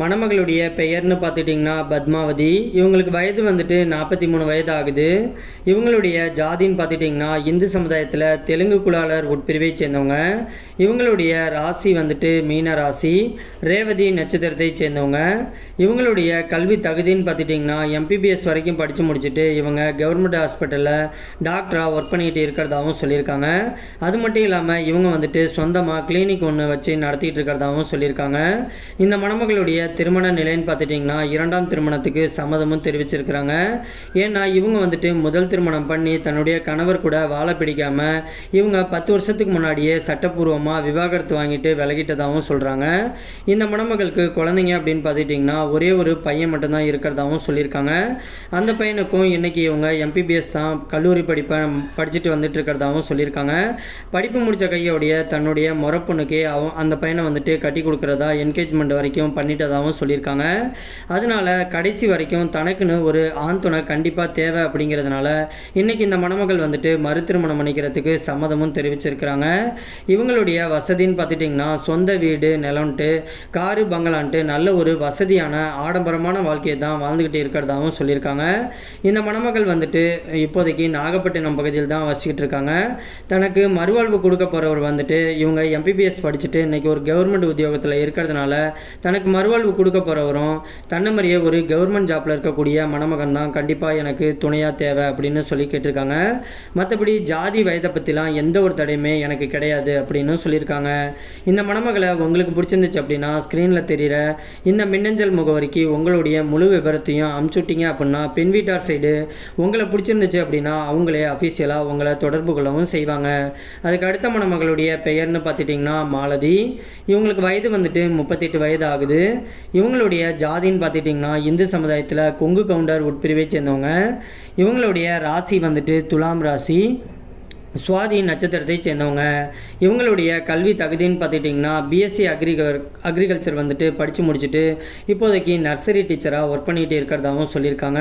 மணமகளுடைய பெயர்னு பார்த்துட்டிங்கன்னா பத்மாவதி. இவங்களுக்கு வயது வந்துட்டு நாற்பத்தி மூணு வயது ஆகுது இவங்களுடைய ஜாதின்னு பார்த்துட்டிங்கன்னா இந்து சமுதாயத்தில் தெலுங்கு குலாளர் உட்பிரிவை சேர்ந்தவங்க. இவங்களுடைய ராசி வந்துட்டு மீன ராசி ரேவதி நட்சத்திரத்தை சேர்ந்தவங்க. இவங்களுடைய கல்வி தகுதின்னு பார்த்துட்டிங்கன்னா எம்பிபிஎஸ் வரைக்கும் படித்து முடிச்சுட்டு இவங்க கவர்மெண்ட் ஹாஸ்பிட்டலில் டாக்டராக ஒர்க் பண்ணிக்கிட்டு இருக்கிறதாகவும் சொல்லியிருக்காங்க. அது மட்டும் இல்லாமல் இவங்க வந்துட்டு சொந்தமாக கிளினிக் ஒன்று வச்சு நடத்திட்டு இருக்கிறதாகவும் சொல்லியிருக்காங்க. இந்த மணமகளுடைய திருமண நிலைன்னு பார்த்துட்டிங்கன்னா இரண்டாம் திருமணத்துக்கு சம்மதமும் தெரிவிச்சிருக்கிறாங்க. ஏன்னா இவங்க வந்துட்டு முதல் திருமணம் பண்ணி தன்னுடைய கணவர் கூட வாழ பிடிக்காமல் இவங்க பத்து வருஷத்துக்கு முன்னாடியே சட்டப்பூர்வமாக விவாகரத்து வாங்கிட்டு விலகிட்டதாகவும் சொல்கிறாங்க இந்த மணமகளுக்கு குழந்தைங்க அப்படின்னு பார்த்துட்டிங்கன்னா ஒரே ஒரு பையன் மட்டும்தான் இருக்கிறதாகவும் சொல்லியிருக்காங்க. அந்த பையனுக்கும் இன்றைக்கி இவங்க எம்பிபிஎஸ் தான் கல்லூரி படிப்பை படிச்சுட்டு வந்துட்டு இருக்கிறதாகவும் சொல்லியிருக்காங்க. படிப்பு முடித்த கையோடைய தன்னுடைய முறப்பொண்ணுக்கே அவன் அந்த பையனை வந்துட்டு கட்டி கொடுக்குறதா என்கேஜ்மெண்ட் வரைக்கும் அப்படின்றதாகவும் சொல்லியிருக்காங்க. அதனால கடைசி வரைக்கும் தனக்குன்னு ஒரு ஆண் துணை கண்டிப்பாக தேவை அப்படிங்கிறதுனால இன்னைக்கு இந்த மணமகள் வந்துட்டு மறு திருமணம் பண்ணிக்கிறதுக்கு சம்மதமும் தெரிவிச்சிருக்கிறாங்க. இவங்களுடைய வசதின்னு பார்த்துட்டிங்கன்னா சொந்த வீடு நிலம்ட்டு காரு பங்களான்ட்டு நல்ல ஒரு வசதியான ஆடம்பரமான வாழ்க்கையை தான் வாழ்ந்துக்கிட்டு இருக்கிறதாகவும் சொல்லியிருக்காங்க. இந்த மணமகள் வந்துட்டு இப்போதைக்கு நாகப்பட்டினம் பகுதியில் தான் வசிக்கிட்டு இருக்காங்க. தனக்கு மறுவாழ்வு கொடுக்க போகிறவர் வந்துட்டு இவங்க எம்பிபிஎஸ் படிச்சுட்டு இன்னைக்கு ஒரு கவர்மெண்ட் உத்தியோகத்தில் இருக்கிறதுனால தனக்கு மறுவாழ்வு கொடுக்க போகிறவரும் தன்னை மாதிரியே ஒரு கவர்மெண்ட் ஜாப்பில் இருக்கக்கூடிய மணமகன் தான் கண்டிப்பாக எனக்கு துணையாக தேவை அப்படின்னு சொல்லி கேட்டிருக்காங்க. மற்றபடி ஜாதி வயதை பற்றிலாம் எந்த ஒரு தடையுமே எனக்கு கிடையாது அப்படின்னு சொல்லியிருக்காங்க. இந்த மணமகளை உங்களுக்கு பிடிச்சிருந்துச்சு அப்படின்னா ஸ்க்ரீனில் தெரிகிற இந்த மின்னஞ்சல் முகவரிக்கு உங்களுடைய முழு விவரத்தையும் அமுச்சுட்டிங்க அப்படின்னா பெண் வீட்டார் சைடு உங்களை பிடிச்சிருந்துச்சு அப்படின்னா அவங்களே அஃபீஷியலாக உங்களை தொடர்பு கொள்ளவும் செய்வாங்க. அதுக்கு அடுத்த மணமகளுடைய பெயர்னு பார்த்துட்டிங்கன்னா மாலதி. இவங்களுக்கு வயது வந்துட்டு முப்பத்தெட்டு வயது ஆகுது. இவங்களுடைய ஜாதின்னு பார்த்துட்டிங்கன்னா இந்து சமுதாயத்தில் கொங்கு கவுண்டர் உட்பிரிவை சேர்ந்தவங்க. இவங்களுடைய ராசி வந்துட்டு துலாம் ராசி. சுவாதி நட்சத்திரத்தை சேர்ந்தவங்க. இவங்களுடைய கல்வி தகுதின்னு பார்த்துக்கிட்டிங்கன்னா பிஎஸ்சி அக்ரிகர் அக்ரிகல்ச்சர் வந்துட்டு படித்து முடிச்சுட்டு இப்போதைக்கு நர்சரி டீச்சராக ஒர்க் பண்ணிகிட்டு இருக்கிறதாகவும் சொல்லியிருக்காங்க.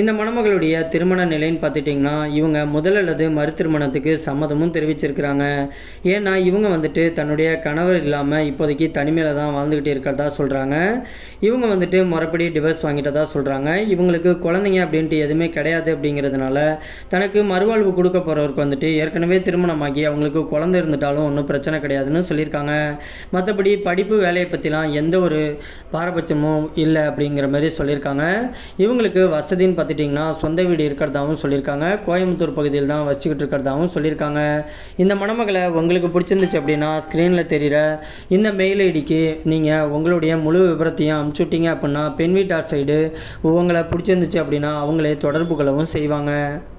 இந்த மணமகளுடைய திருமண நிலைன்னு பார்த்துட்டிங்கன்னா இவங்க முதல் அல்லது மறு திருமணத்துக்கு சம்மதமும் தெரிவிச்சிருக்கிறாங்க. ஏன்னா இவங்க வந்துட்டு தன்னுடைய கணவர் இல்லாமல் இப்போதைக்கு தனிமையில் தான் வாழ்ந்துக்கிட்டு இருக்கிறதா சொல்கிறாங்க இவங்க வந்துட்டு முறைப்படி டிவர்ஸ் வாங்கிட்டதா சொல்கிறாங்க இவங்களுக்கு குழந்தைங்க அப்படின்ட்டு எதுவுமே கிடையாது அப்படிங்கிறதுனால தனக்கு மறுவாழ்வு கொடுக்க போகிறவருக்கு வந்துட்டு ஏற்கனவே திருமணமாகி அவங்களுக்கு குழந்தை இருந்துட்டாலும் ஒன்றும் பிரச்சனை கிடையாதுன்னு சொல்லியிருக்காங்க. மற்றபடி படிப்பு வேலையை பற்றிலாம் எந்த ஒரு பாரபட்சமும் இல்லை அப்படிங்கிற மாதிரி சொல்லியிருக்காங்க. இவங்களுக்கு வசதின்னு பார்த்துட்டிங்கன்னா சொந்த வீடு இருக்கிறதாகவும் சொல்லியிருக்காங்க. கோயம்புத்தூர் பகுதியில் தான் வச்சுக்கிட்டு இருக்கிறதாகவும் சொல்லியிருக்காங்க. இந்த மணமகளை உங்களுக்கு பிடிச்சிருந்துச்சு அப்படின்னா ஸ்க்ரீனில் தெரிகிற இந்த மெயில் ஐடிக்கு நீங்கள் உங்களுடைய முழு விவரத்தையும் அமுச்சுட்டிங்க அப்படின்னா பெண் வீட்டார் சைடு உங்களை பிடிச்சிருந்துச்சு அப்படின்னா அவங்களே தொடர்பு கொள்ளவும் செய்வாங்க.